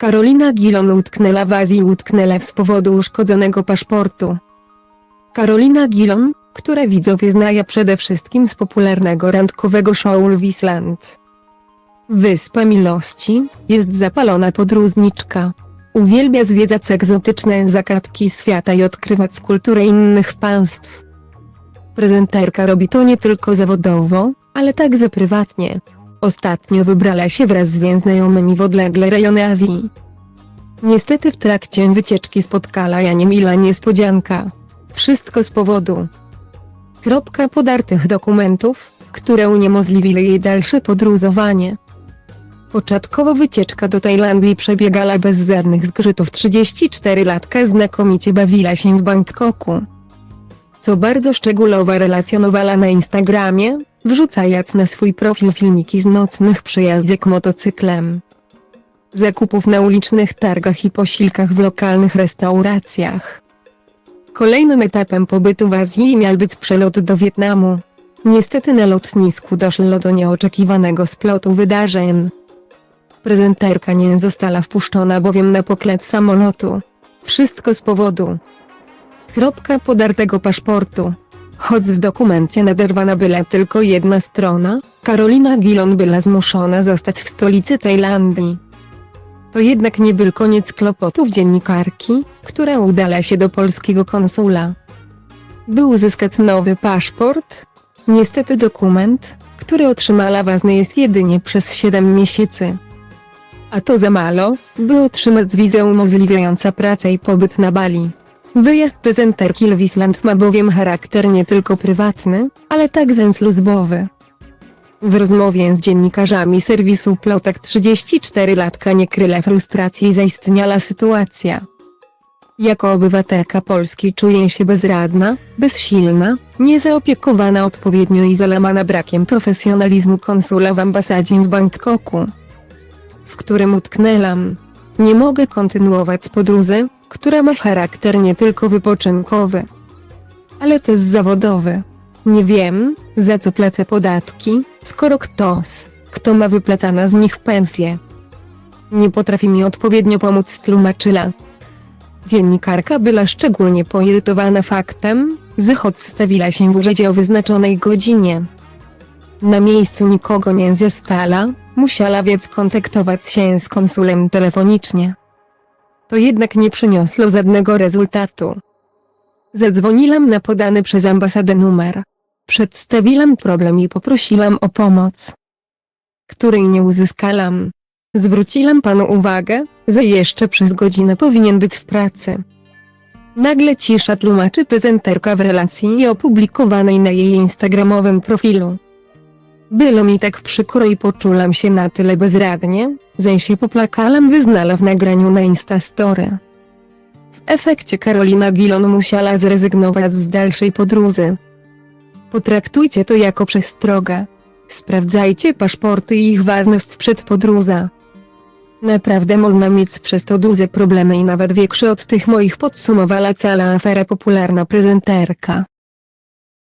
Karolina Gilon utknęła w Azji utknęła z powodu uszkodzonego paszportu. Karolina Gilon, która widzowie znają przede wszystkim z popularnego randkowego show Lwisland. Wyspa Miłości, jest zapalona podróżniczka. Uwielbia zwiedzać egzotyczne zakatki świata i odkrywać kulturę innych państw. Prezenterka robi to nie tylko zawodowo, ale także prywatnie. Ostatnio wybrała się wraz z nieznajomymi w odlegle rejony Azji. Niestety w trakcie wycieczki spotkała Janie mila niespodzianka. Wszystko z powodu kropka podartych dokumentów, które uniemożliwiły jej dalsze podróżowanie. Początkowo wycieczka do Tajlandii przebiegała bez żadnych zgrzytów 34-latka znakomicie bawiła się w Bangkoku. Co bardzo szczegółowo relacjonowała na Instagramie, wrzucając na swój profil filmiki z nocnych przejazdek motocyklem. Zakupów na ulicznych targach i posiłkach w lokalnych restauracjach. Kolejnym etapem pobytu w Azji miał być przelot do Wietnamu. Niestety na lotnisku doszło do nieoczekiwanego splotu wydarzeń. Prezenterka nie została wpuszczona bowiem na pokład samolotu. Wszystko z powodu kropka podartego paszportu. Choć w dokumencie naderwana była tylko jedna strona, Karolina Gilon była zmuszona zostać w stolicy Tajlandii. To jednak nie był koniec kłopotów dziennikarki, która udala się do polskiego konsula. By uzyskać nowy paszport, niestety dokument, który otrzymała ważny jest jedynie przez 7 miesięcy. A to za mało, by otrzymać wizę umożliwiająca pracę i pobyt na Bali. Wyjazd prezenterki Lwisland ma bowiem charakter nie tylko prywatny, ale także służbowy. W rozmowie z dziennikarzami serwisu Plotek 34-latka nie kryła frustracji zaistniała sytuacja. Jako obywatelka Polski czuję się bezradna, bezsilna, niezaopiekowana odpowiednio i załamana brakiem profesjonalizmu konsula w ambasadzie w Bangkoku, w którym utknęłam. Nie mogę kontynuować podróży, która ma charakter nie tylko wypoczynkowy, ale też zawodowy. Nie wiem, za co płacę podatki, skoro ktoś, kto ma wypłacana z nich pensję, nie potrafi mi odpowiednio pomóc tłumaczyła. Dziennikarka była szczególnie poirytowana faktem, że odstawiła się w urzędzie o wyznaczonej godzinie. Na miejscu nikogo nie zastala, musiała więc kontaktować się z konsulem telefonicznie. To jednak nie przyniosło żadnego rezultatu. Zadzwoniłam na podany przez ambasadę numer. Przedstawiłam problem i poprosiłam o pomoc, której nie uzyskałam. Zwróciłam panu uwagę, że jeszcze przez godzinę powinien być w pracy. Nagle cisza tłumaczy prezenterka w relacji opublikowanej na jej instagramowym profilu. Było mi tak przykro i poczułam się na tyle bezradnie, że się poplakałam wyznala w nagraniu na Instastory. W efekcie Karolina Gilon musiała zrezygnować z dalszej podróży. Potraktujcie to jako przestrogę. Sprawdzajcie paszporty i ich ważność przed podróżą. Naprawdę można mieć przez to duże problemy i nawet większe od tych moich podsumowała cała afera popularna prezenterka.